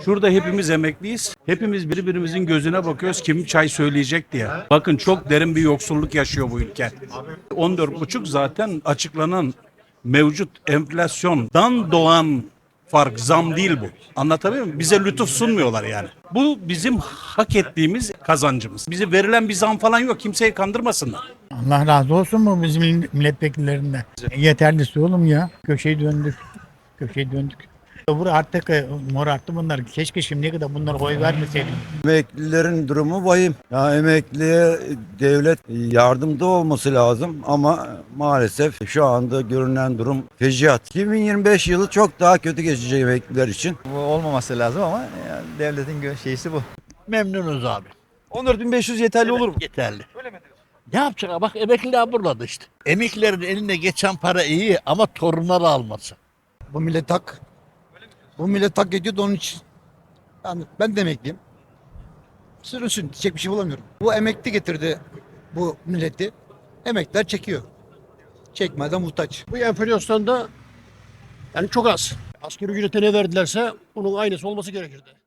Şurada hepimiz emekliyiz. Hepimiz birbirimizin gözüne bakıyoruz kim çay söyleyecek diye. Bakın çok derin bir yoksulluk yaşıyor bu ülke. 14,5 zaten açıklanan mevcut enflasyondan doğan fark zam değil bu. Anlatabiliyor muyum? Bize lütuf sunmuyorlar yani. Bu bizim hak ettiğimiz kazancımız. Bize verilen bir zam falan yok. Kimseyi kandırmasınlar. Allah razı olsun mu bizim milletvekillerinden? Yeterlisi oğlum ya. Köşeyi döndük. Köşeyi döndük. Bu artık e, mor arttı bunlar. Keşke şimdiye kadar bunlara oy vermeseydim. Emeklilerin durumu vahim. Ya emekliye devlet yardımda olması lazım ama maalesef şu anda görünen durum fecaat. 2025 yılı çok daha kötü geçecek emekliler için. Bu olmaması lazım ama yani devletin gö- şeysi bu. Memnunuz abi. 14.500 yeterli olur mu? Yeterli. Ne yapacak? Bak emekliler burada işte. Emeklilerin eline geçen para iyi ama torunları alması. Bu millet hak. Bu millet hak ediyor da onun için. Yani ben de emekliyim. Sürünsün. Diyecek bir şey bulamıyorum. Bu emekli getirdi bu milleti. Emekliler çekiyor. Çekmeden muhtaç. Bu enflasyonda yani çok az. Asgari ücrete ne verdilerse bunun aynısı olması gerekirdi.